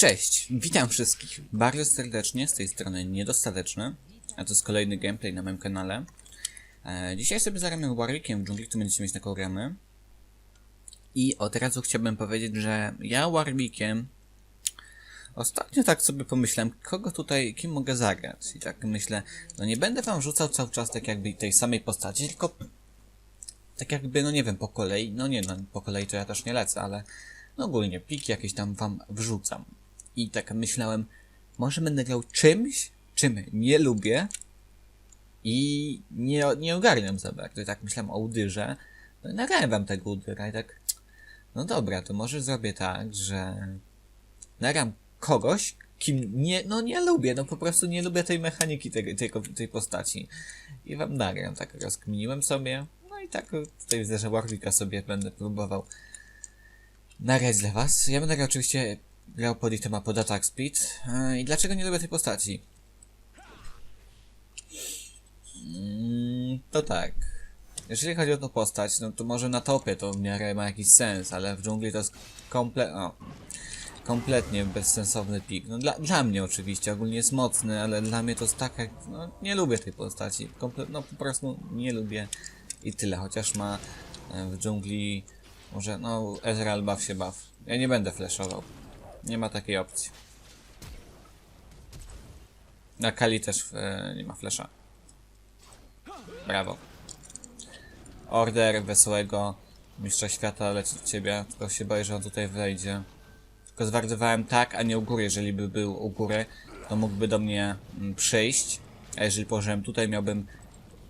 Cześć, witam wszystkich bardzo serdecznie, z tej strony Niedostateczny, a to jest kolejny gameplay na moim kanale. E, dzisiaj sobie zagramy Warwickiem w dżungli, który będziecie mieć taką gramy. I od razu chciałbym powiedzieć, że ja Warwickiem ostatnio tak sobie pomyślałem, kogo tutaj, kim mogę zagrać. I tak myślę, no nie będę wam rzucał cały czas tak jakby tej samej postaci, tylko tak jakby, no nie wiem, po kolei, no nie, no po kolei to ja też nie lecę, ale no ogólnie pliki jakieś tam wam wrzucam. I tak myślałem, może będę grał czymś, czym nie lubię i nie, nie ogarniam za bardzo. I tak myślałem o Udyrze, no i nagrałem wam tego Udyra i tak, no dobra, to może zrobię tak, że nagram kogoś, kim nie, no nie lubię, no po prostu nie lubię tej mechaniki tej, tej, tej postaci. I wam nagram, tak rozkminiłem sobie, no i tak tutaj widzę, że Warwicka sobie będę próbował nagrać dla was. Ja będę grał oczywiście grał pod itema pod attack speed. E, I dlaczego nie lubię tej postaci? Mm, to tak. Jeżeli chodzi o tą postać, no to może na topie to w miarę ma jakiś sens, ale w dżungli to jest komple o, kompletnie bezsensowny pik. No dla, dla mnie oczywiście, ogólnie jest mocny, ale dla mnie to jest tak jak, no nie lubię tej postaci. Komple no po prostu nie lubię i tyle, chociaż ma e, w dżungli może, no Ezreal baw się baw. Ja nie będę flashował. Nie ma takiej opcji. Na Kali też e, nie ma flasha. Brawo. Order wesołego mistrza świata leci do ciebie, tylko się boję, że on tutaj wejdzie. Tylko zwardowałem tak, a nie u góry. Jeżeli by był u góry, to mógłby do mnie mm, przyjść. A jeżeli położyłem tutaj, miałbym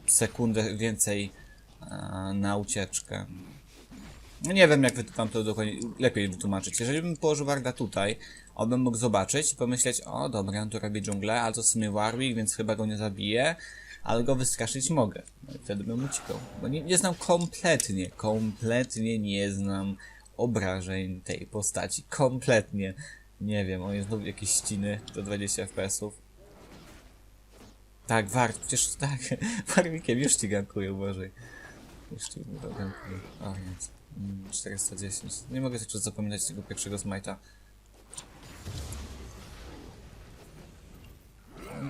sekundę więcej e, na ucieczkę. No nie wiem, jak wam to dokładnie lepiej wytłumaczyć. Jeżeli bym położył Warda tutaj, on bym mógł zobaczyć i pomyśleć, o dobra, on tu robi dżunglę, ale to w sumie Warwick, więc chyba go nie zabiję, ale go wystraszyć mogę. No i wtedy bym uciekał. Bo nie, nie znam kompletnie, kompletnie nie znam obrażeń tej postaci. Kompletnie. Nie wiem, on jest znowu jakieś ściny do 20 fps-ów. Tak, Ward, przecież tak, Warwickiem już ci gankuje, uważaj. Już ci gankuje. O, więc. Mm, 410. Nie mogę czas zapominać tego pierwszego smajta.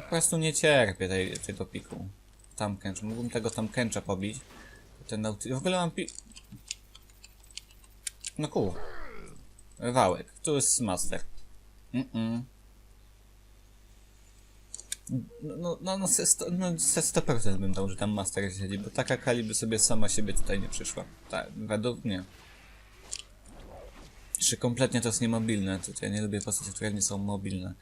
Po prostu nie cierpię tej, tego piku. Tam kęcz. Mógłbym tego tam kęcza pobić. Ten nauty... W ogóle mam pi... No cool. Wałek. Tu jest master. Mm -mm. No, no, no, sto- no, ze 100% bym dał, że tam master siedzi, bo taka Kali by sobie sama siebie tutaj nie przyszła. Tak, według mnie. Czy kompletnie to jest niemobilne? To ja nie lubię postaci, które nie są mobilne.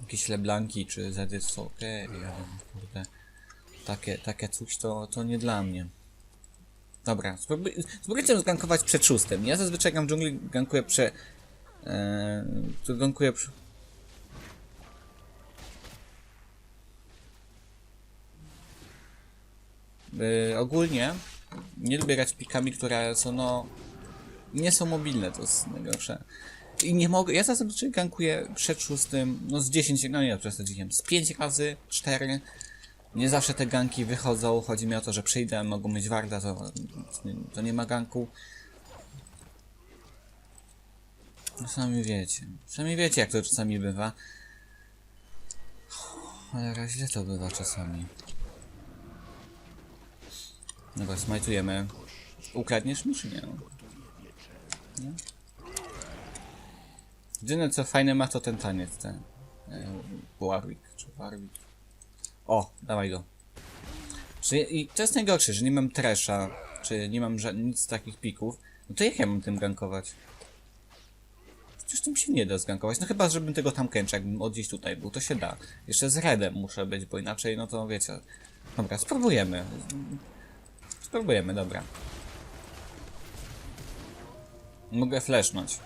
Jakieś leblanki czy zedy są okej, okay, wiem, kurde. Takie, takie coś to, to nie dla mnie. Dobra, spróbuj, spróbujcie zgankować przed szóstym. Ja zazwyczaj gram w dżungli, gankuję prze... Tu gankuję przy... Yy, ogólnie nie lubię grać pikami, które są no nie są mobilne, to jest najgorsze. I nie mogę, ja zazwyczaj gankuję przed szóstym, no z 10, no nie, przesadziłem, z 5 razy, 4. Nie zawsze te ganki wychodzą, chodzi mi o to, że przyjdę, mogą mieć warda, to, to nie ma ganku. No sami wiecie, sami wiecie jak to czasami bywa. Ale źle to bywa czasami. Dobra, smajtujemy. Ukradniesz mi czy nie? nie? Jedyne co fajne ma to ten taniec, ten e, Warwick, czy Warwick. O, dawaj go. Czy, I to jest najgorsze, że nie mam tresza, czy nie mam nic z takich pików. No to jak ja mam tym gankować? Przecież tym się nie da zgankować. No chyba, żebym tego tam kęcza, jakbym od gdzieś tutaj był, to się da. Jeszcze z redem muszę być, bo inaczej, no to wiecie. Dobra, spróbujemy. Spróbujemy, dobra. Mogę flashnąć.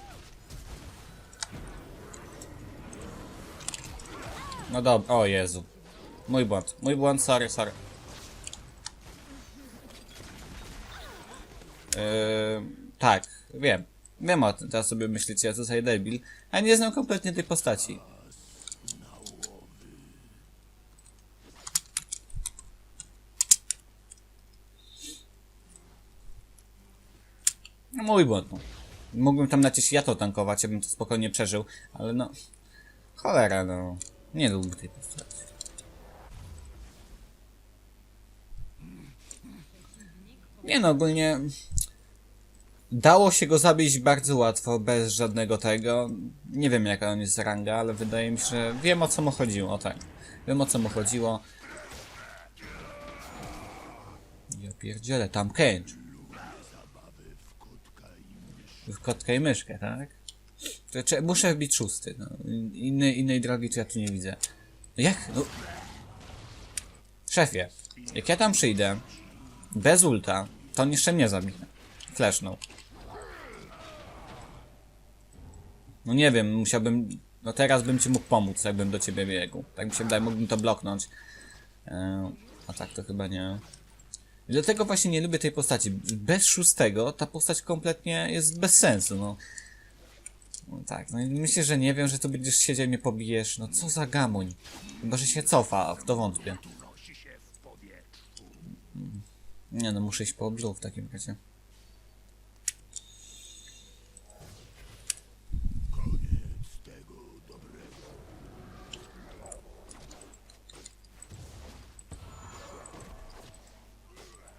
No dobra, o Jezu. Mój błąd, mój błąd, sorry, sorry. Yy, tak, wiem. Wiem o tym, teraz sobie myślicie, ja tutaj debil, a nie znam kompletnie tej postaci. Mój błąd. Mógłbym tam lecieć ja to tankować, ja bym to spokojnie przeżył, ale no... Cholera, no. Nie lubię tej postaci. Nie no, ogólnie... Dało się go zabić bardzo łatwo, bez żadnego tego. Nie wiem jaka on jest ranga, ale wydaje mi się, że wiem o co mu chodziło, o tak. Wiem o co mu chodziło. Ja pierdzielę, tam kęcz. W kotka i myszkę, tak? Czy, muszę wbić szósty, no. Innej, innej drogi to ja tu nie widzę. No jak? No. Szefie, jak ja tam przyjdę, bez ulta, to on jeszcze mnie zabije. Flashnął. No nie wiem, musiałbym... No teraz bym ci mógł pomóc, jakbym do ciebie biegł. Tak mi się wydaje, mógłbym to bloknąć. Eee, a tak to chyba nie. I dlatego właśnie nie lubię tej postaci. Bez szóstego ta postać kompletnie jest bez sensu, no. No tak, no i myślę, że nie wiem, że tu będziesz siedział i mnie pobijesz. No co za gamoń. Chyba, że się cofa, w to wątpię. Nie no, muszę iść po blue w takim razie.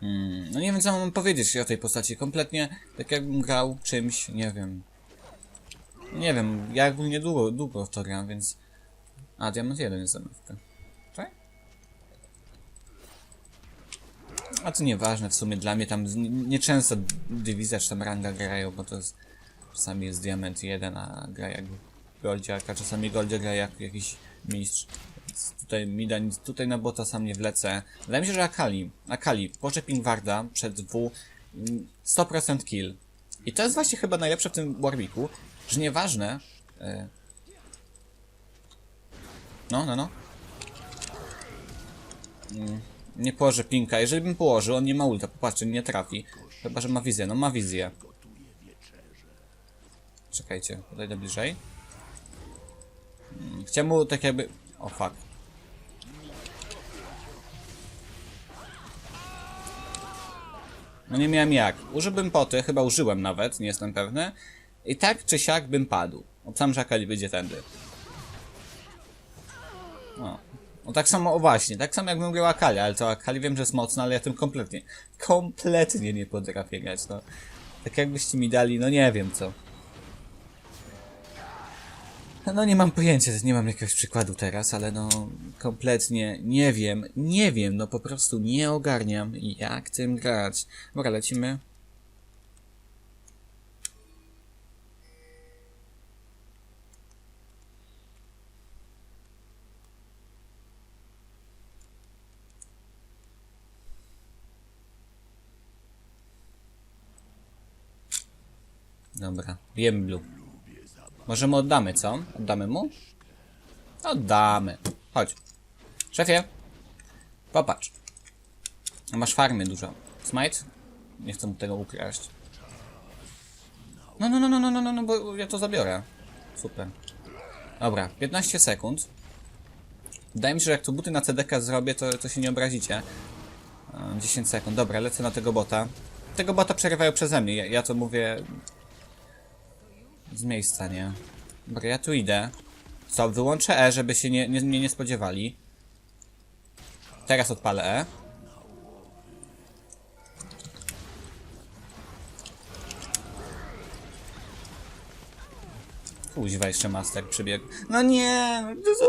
Mm, no nie wiem co mam powiedzieć o tej postaci. Kompletnie tak jakbym grał czymś, nie wiem. Nie wiem, ja ogólnie długo, długo w to gram, więc... A, diamant 1 jest zamówka. Tak? A to nieważne w sumie, dla mnie tam nieczęsto dywizja czy tam ranga grają, bo to jest... Czasami jest diament 1, a gra jak goldziak, a czasami goldzie gra jak jakiś mistrz. Tutaj mi da nic, tutaj na bota sam nie wlecę. Wydaje mi się, że Akali, Akali, poczeping Warda przed W, mm, 100% kill. I to jest właśnie chyba najlepsze w tym Warwicku, że nieważne... E... No, no, no. Mm, nie położę pinka. Jeżeli bym położył, on nie ma ulta. Popatrzcie, nie trafi. Chyba, że ma wizję. No ma wizję. Czekajcie, podejdę bliżej. Mm, Chciałem mu tak jakby... O fuck. No nie miałem jak. Użyłbym poty, chyba użyłem nawet, nie jestem pewny. I tak czy siak bym padł. Od sam Żakali będzie tędy. O. No tak samo, o właśnie, tak samo jakbym grał Akali, ale to Akali wiem, że jest mocno, ale ja tym kompletnie, kompletnie nie potrafię grać, no. Tak jakbyście mi dali, no nie wiem co. No nie mam pojęcia, nie mam jakiegoś przykładu teraz, ale no kompletnie nie wiem, nie wiem, no po prostu nie ogarniam jak tym grać. Dobra, lecimy. Dobra, jem blue. Może mu oddamy, co? Oddamy mu? Oddamy. Chodź. Szefie. Popatrz. Masz farmy dużo. Smite? Nie chcę mu tego ukraść. No, no, no, no, no, no, no, no, bo ja to zabiorę. Super. Dobra, 15 sekund. Wydaje mi się, że jak tu buty na CDK zrobię, to, to się nie obrazicie. E, 10 sekund. Dobra, lecę na tego bota. Tego bota przerywają przeze mnie. Ja, ja to mówię z miejsca, nie? Dobra, ja tu idę. Co, wyłączę E, żeby się nie, nie, mnie nie spodziewali. Teraz odpalę E. Kuźwa, jeszcze master przybiegł. No nie! no To są...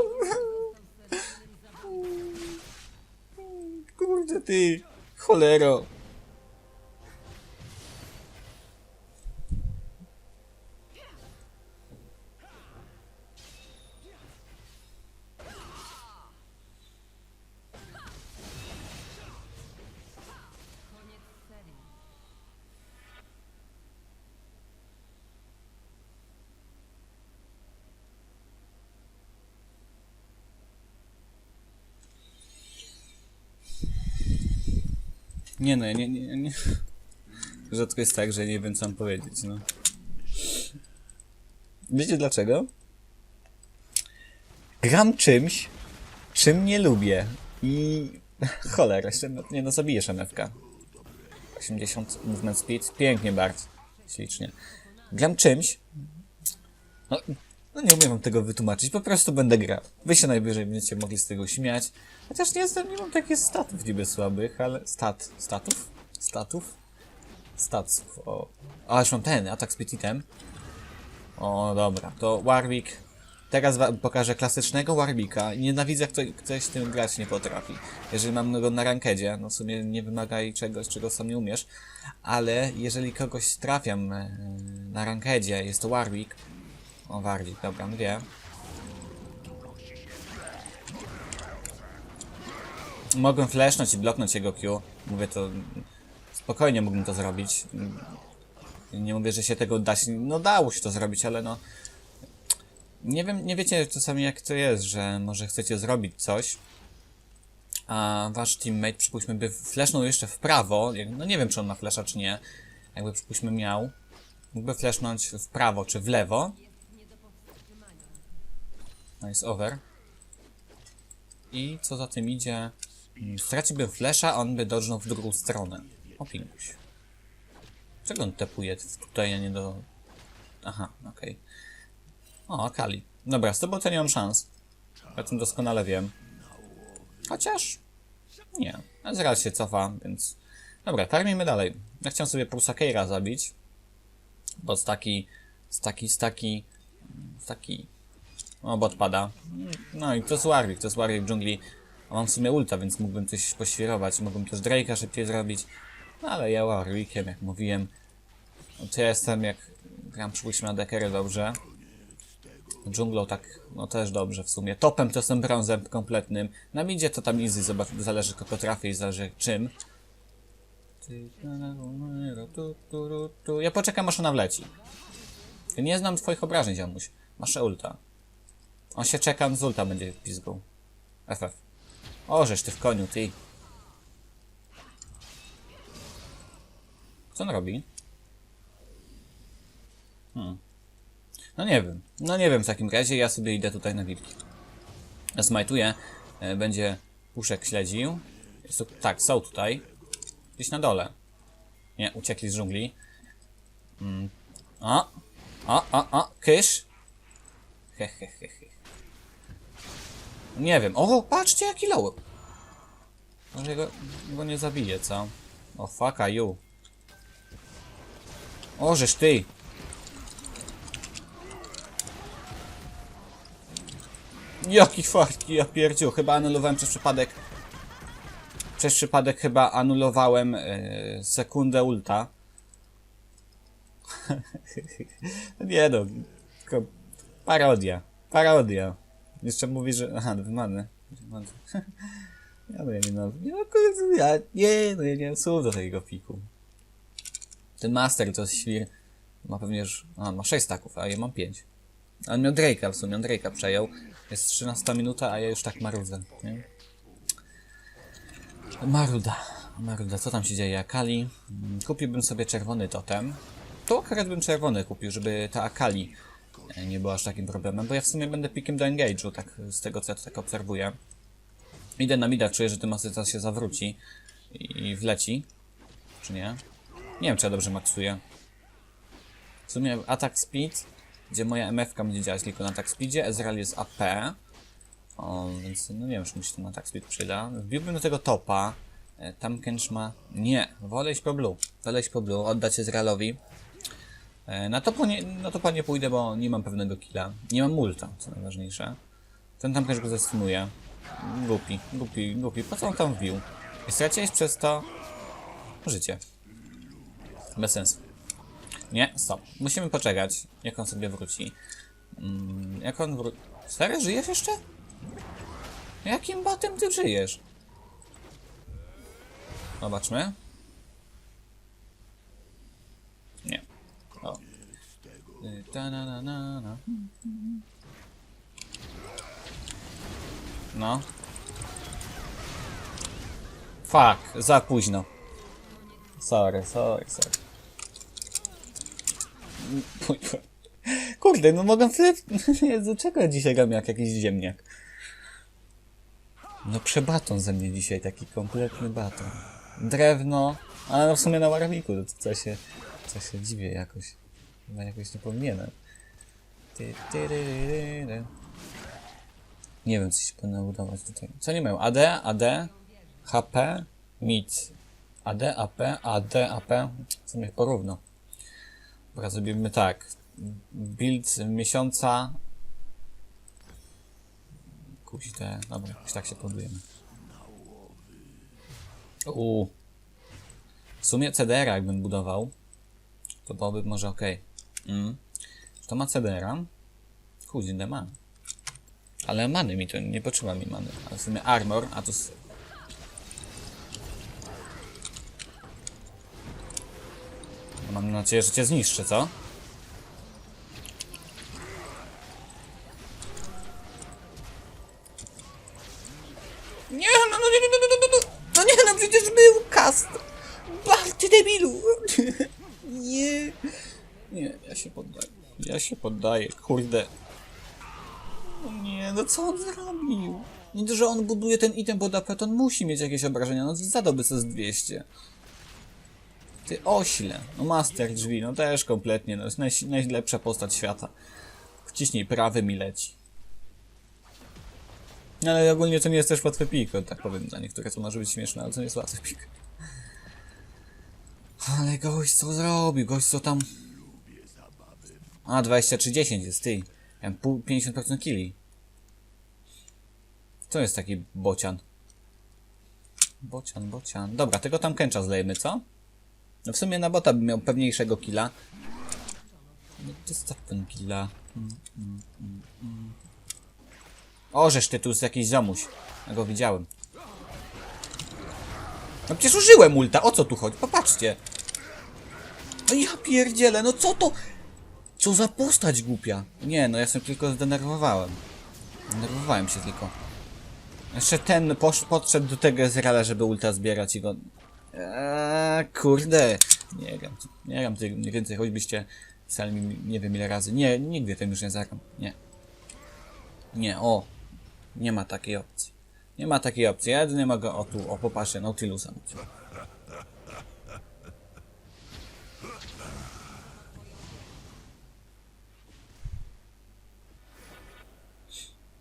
Kurde ty! Cholero! Nie no, ja nie, nie, nie. Rzadko jest tak, że nie wiem co mam powiedzieć, no. Wiecie dlaczego? Gram czymś, czym nie lubię. I... Cholera, jeszcze nie no, zabijesz MFK. 80 movement speed, pięknie bardzo. Ślicznie. gram czymś. No, no nie umiem wam tego wytłumaczyć, po prostu będę grał. Wy się najwyżej będziecie mogli z tego śmiać. Chociaż nie jestem, nie mam takich statów niby słabych, ale... Stat... Statów? Statów? Statów, o. A, już mam ten, atak speed item. O, dobra, to Warwick. Teraz pokażę klasycznego Warwicka. Nienawidzę, jak kto- ktoś tym grać nie potrafi. Jeżeli mam go na rankedzie, no w sumie nie wymagaj czegoś, czego sam nie umiesz, ale jeżeli kogoś trafiam e, na rankedzie, jest to Warwick. O, Warwick, dobra, dwie. Mogłem flashnąć i bloknąć jego Q. Mówię to... Spokojnie mógłbym to zrobić. Nie mówię, że się tego da się... No dało się to zrobić, ale no... Nie wiem, nie wiecie czasami jak to jest, że może chcecie zrobić coś, a wasz teammate, przypuśćmy, by flashnął jeszcze w prawo, no nie wiem, czy on ma flasha, czy nie, jakby przypuśćmy miał, mógłby flashnąć w prawo, czy w lewo. No jest over. I co za tym idzie, mm, straciłby flasha, on by dodżnął w drugą stronę. Opinguś. Czego on tepuje tutaj, a nie do... Aha, okej. O, Akali. Dobra, z tobą to nie mam szans. Ja tym doskonale wiem. Chociaż... Nie. Ezreal się cofa, więc... Dobra, farmimy dalej. Ja chciałem sobie Prusa Keira zabić. Bo z taki... Z taki... Z taki... Z taki... O, bot pada. No i to jest Warwick, to jest Warwick w dżungli. A Mam w sumie ulta, więc mógłbym coś poświrować. Mógłbym też Drake'a szybciej zrobić. No ale ja Warwickiem, jak mówiłem. No to ja jestem jak... Gram przypuśćmy na dekery dobrze. Dżunglą tak, no też dobrze w sumie. Topem to jestem brązem kompletnym. Na midzie to tam easy, zobacz, zależy kogo trafię i zależy czym. Ja poczekam aż ona wleci. Nie znam twoich obrażeń, ziomuś. Masz ulta. On się czeka, z ulta będzie pizgą. FF. O, żeż ty w koniu, ty. Co on robi? Hmm. No nie wiem. No nie wiem w takim razie, ja sobie idę tutaj na wilki. Smajtuję. E, Będzie puszek śledził. Jest tak, są tutaj. Gdzieś na dole. Nie, uciekli z dżungli. Mm. O! O, o, o, kysz! He, he, he, he. Nie wiem. O, patrzcie jaki low. Może go, go nie zabije, co? O, fuck you. O, żeż ty! Jaki fart, ja pierdziu, chyba anulowałem przez przypadek. Przez przypadek chyba anulowałem e, sekundę ulta. nie no, parodia, parodia. Jeszcze mówi, że... Aha, wymany. ja no ja nie no, nie no, ja, nie no, ja nie mam słów do tego piku. Ten master to świr. Ma pewnie już... A, ma 6 staków, a ja mam 5. A on miał Drake'a w sumie, on Drake'a przejął. Jest 13 minuta, a ja już tak marudzę, nie? Maruda. Maruda, co tam się dzieje? Akali. Mm, Kupiłbym sobie czerwony totem. To akurat bym czerwony kupił, żeby ta Akali nie była aż takim problemem, bo ja w sumie będę pikiem do engage'u, tak z tego co ja tak obserwuję. Idę na mida, czuję, że ten masyca się zawróci i wleci. Czy nie? Nie wiem, czy ja dobrze maksuję. W sumie atak speed, gdzie moja MF będzie działać tylko na atak speedzie, Ezreal jest AP. O, więc no nie wiem, czy mi się ten atak speed przyda. Wbiłbym do tego topa. E, Tam Kench ma... Nie, wolę iść po blue. Wolę iść po blue, oddać Ezrealowi. E, Na topa nie, na topa nie pójdę, bo nie mam pewnego killa. Nie mam multa, co najważniejsze. Ten tam Kench go zestunuje. Głupi, głupi, głupi. Po co on tam wbił? I straciłeś przez to... życie. Bez sensu. Nie, stop. Musimy poczekać, jak on sobie wróci. Mm, jak on wróci... Stary, żyjesz jeszcze? Jakim batem ty żyjesz? Zobaczmy. Nie. O. Y, No. Fuck, za późno. Sorry, sorry, sorry. Kurde, no mogę flip... Jezu, czego dzisiaj gram jak jakiś ziemniak? No przebaton ze mnie dzisiaj, taki kompletny baton. Drewno, ale w sumie na Warwicku, to co się, co się dziwię jakoś. Chyba jakoś nie powinienem. Nie wiem, co się powinno budować tutaj. Co nie mają? AD, AD, HP, mit. AD, AP, AD, AP. W sumie porówno. Dobra, zrobimy tak. Build miesiąca. Kuźte. Dobra, już tak się podujemy. Uuu. W sumie CDR jakbym budował, to byłoby może ok. Mm. To ma CDR-a. Kurde, ma. Ale many mi to nie potrzeba mi many. Ale w sumie armor, a to. No, Mam nadzieję, że cię zniszczę, co? Nie, no, no, nie, no, no, no, no, no nie, no przecież był cast. Bach, ty debilu. Nie. Nie, ja się poddaję. Ja się poddaję, kurde. No nie, no co on zrobił? Nie to, że on buduje ten item pod AP, to on musi mieć jakieś obrażenia, no zadałby sobie z 200. Ty ośle. No master drzwi, no też kompletnie, no jest naj, najlepsza postać świata. Wciśnij prawym i leci. No, Ale ogólnie to nie jest też łatwy pik, tak powiem dla niektórych, co może być śmieszne, ale to nie jest łatwy pik. Ale gość co zrobił, gość co tam... A, 23-10 jest, ty. Ja mam pół, 50% killi. Co jest taki bocian? Bocian, bocian. Dobra, tego tam kęcza zlejemy, co? No w sumie na bota by miał pewniejszego killa. No to staw ten killa. Mm, mm, mm, mm. Ty tu jest jakiś ziomuś. Ja go widziałem. No przecież użyłem ulta, o co tu chodzi? Popatrzcie. No ja pierdzielę, no co to? Co za postać głupia? Nie, no ja się tylko zdenerwowałem. Zdenerwowałem się tylko. Jeszcze ten posz, podszedł do tego Ezreala, żeby ulta zbierać i go... Eee, kurde. Nie wiem, nie wiem tego mniej więcej, choćbyście pisali mi nie wiem ile razy. Nie, nigdy tym już nie zagram. Nie. Nie, o. Nie ma takiej opcji. Nie ma takiej opcji. Ja jedynie mogę, o tu, o popatrzę, Nautilusa mieć.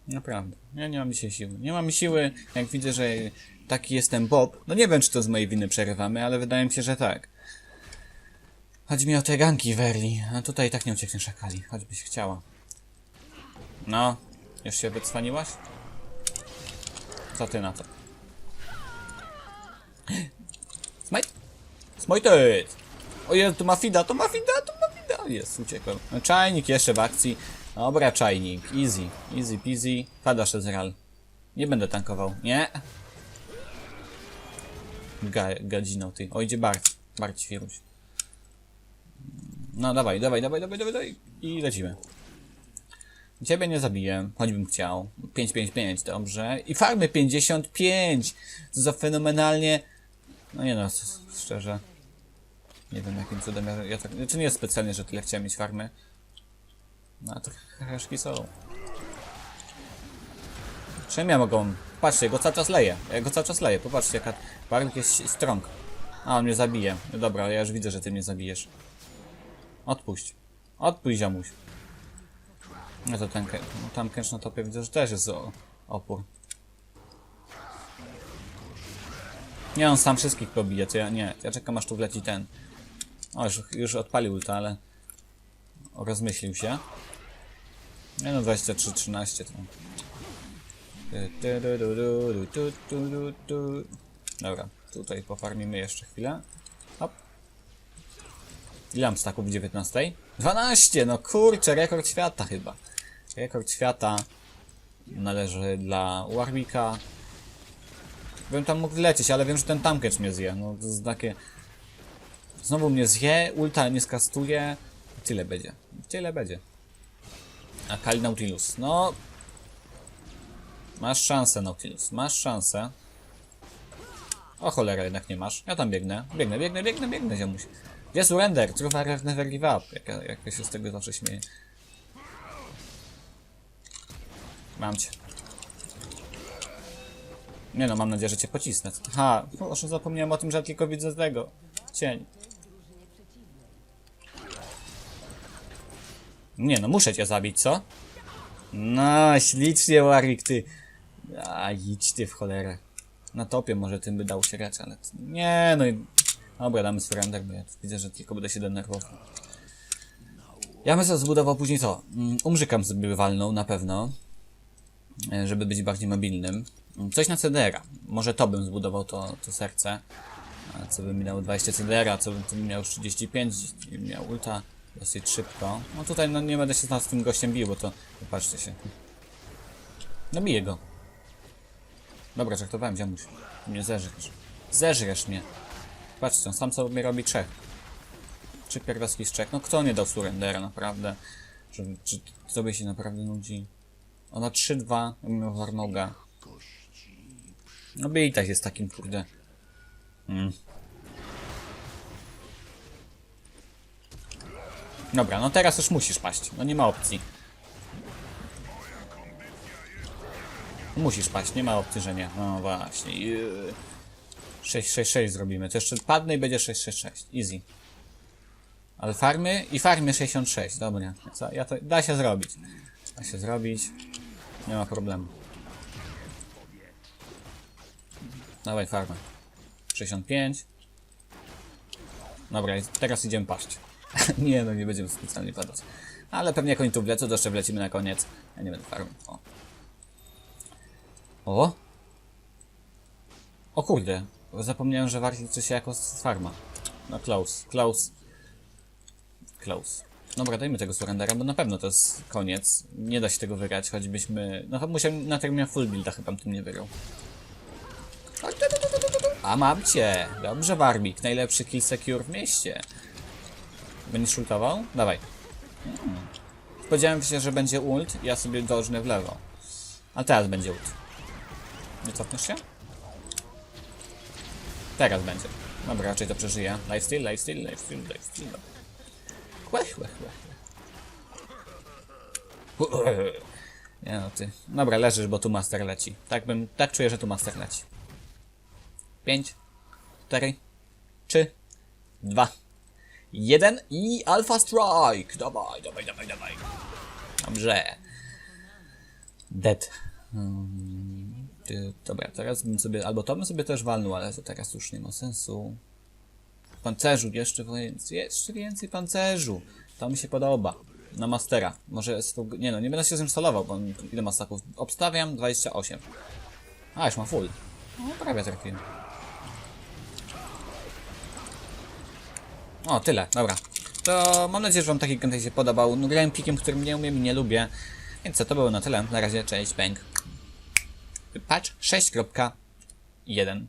Naprawdę. Ja nie mam dzisiaj siły. Nie mam siły, jak widzę, że taki jestem Bob. No nie wiem, czy to z mojej winy przerywamy, ale wydaje mi się, że tak. Chodzi mi o te ganki Werli. A tutaj tak nie ucieknie szakali, choćbyś chciała. No, już się wycwaniłaś? Co ty na to? Smite! Smite! O Jezu, to ma fida, to ma fida, to ma fida! Jest, uciekłem. Czajnik jeszcze w akcji. Dobra, czajnik. Easy. Easy peasy. Padasz Ezreal. Nie będę tankował. Nie. Ga ty. O, idzie Bart. Bart Świruś. No, dawaj, dawaj, dawaj, dawaj, dawaj. I lecimy. Ciebie nie zabiję, choćbym chciał. 555, dobrze. I farmy 55! Co za fenomenalnie... No nie no, szczerze. Nie wiem jakim cudem ja, ja tak... Czy nie jest specjalnie, że tyle chciałem mieć farmy? No to reszki są. Czym ja mogą... Patrzcie, go cały czas leję. Ja go cały czas leję. Popatrzcie, jaka... Barlik jest strong. A, on mnie zabije. No dobra, ja już widzę, że ty mnie zabijesz. Odpuść. Odpuść, ziomuś. No to ten... No, tam kęcz na topie widzę, że też jest opór. Nie, on sam wszystkich pobije, to ja nie. Ja czekam aż tu wleci ten. O, już, już odpalił to, ale... Rozmyślił się. Nie no, 23, 13 to... Dobra, tutaj pofarmimy jeszcze chwilę. Hop. Ile mam staków w 19? 12! No kurczę, rekord świata chyba. Rekord świata należy dla Warwicka. Bym tam mógł lecieć, ale wiem, że ten tamkecz mnie zje. No to jest takie... Znowu mnie zje, ulta nie skastuje. Tyle będzie. Tyle będzie. A Kali Nautilus. No. Masz szansę, Nautilus. Masz szansę. O cholera, jednak nie masz. Ja tam biegnę. Biegnę, biegnę, biegnę, biegnę, ziomuś. Gdzie surrender? Fire never give up. Jak, ja- jak ja się z tego zawsze śmieję. Mam cię. Nie no, mam nadzieję, że cię pocisnę. Ha, proszę, zapomniałem o tym, że ja tylko widzę tego. Cień. Nie no, muszę cię zabić, co? No, ślicznie, Warwick, ty. A, idź ty w cholerę. Na topie może tym by dał się grać, ale... Nie, no i... Dobra, damy surrender, bo ja widzę, że tylko będę się denerwował. Ja bym sobie zbudował później co? Mm, Umrzykam sobie walną, na pewno. E, Żeby być bardziej mobilnym. Mm, Coś na CDR-a. Może to bym zbudował, to, to serce. A co by mi dało 20 CDR-a, co bym miał już 35, i miał ulta dosyć szybko. No tutaj no, nie będę się z tym gościem bił, bo to... Popatrzcie się. No biję go. Dobra, żartowałem, ziomuś. Mnie zeżresz. Zeżresz mnie. Patrzcie, on sam sobie robi trzech. Trzy pierwiastki z trzech. No kto nie dał surrendera, naprawdę? Czy, czy sobie się naprawdę nudzi? Ona 3-2, ja bym miał Warmoga. No bij tak jest takim, kurde. Mm. Dobra, no teraz już musisz paść. No nie ma opcji. Musisz paść, nie ma opcji, że nie. No właśnie. Yy. 6-6-6 zrobimy. To jeszcze padnę i będzie 6-6-6. Easy. Ale farmy i farmy 66. Dobra. Co? Ja to, da się zrobić. Da się zrobić. Nie ma problemu. Dawaj farmę. 65. Dobra, teraz idziemy paść. nie no, nie będziemy specjalnie padać. Ale pewnie jak oni tu wlecą, to jeszcze wlecimy na koniec. Ja nie będę farmił. O. O! O kurde. Zapomniałem, że warto liczy się jako farma. No close, close. Close. Dobra, dajmy tego surrendera, bo na pewno to jest koniec. Nie da się tego wygrać, choćbyśmy... No musiał na miał full builda, chyba tym nie wygrał. A mam cię! Dobrze, Barbik. Najlepszy kill secure w mieście. Będziesz ultował? Dawaj. Hmm. Spodziewałem się, że będzie ult, ja sobie dożnę w lewo. A teraz będzie ult. Nie cofniesz się? Teraz będzie. Dobra, raczej to przeżyję. Lifesteal, lifesteal, lifesteal, lifesteal. Łech, łech, łech. Nie no ty. Dobra, leżysz, bo tu master leci. Tak bym, tak czuję, że tu master leci. 5, 4, 3, 2, 1 i Alpha Strike! Dawaj, dawaj, dawaj, dawaj. Dobrze. Dead. Hmm, dobra, teraz bym sobie, albo to bym sobie też walnął, ale to teraz już nie ma sensu. Pancerzu, jeszcze więcej, jeszcze więcej pancerzu. To mi się podoba. Na mastera. Może, z nie no, nie będę się zinstalował, bo on- ile ma staków? Obstawiam 28. A, już ma full. No, prawie trafiłem. O, tyle, dobra. To mam nadzieję, że wam taki content się podobał. No, grałem pikiem, którym nie umiem i nie lubię. Więc co, to było na tyle. Na razie, cześć, bang. Patch 6.1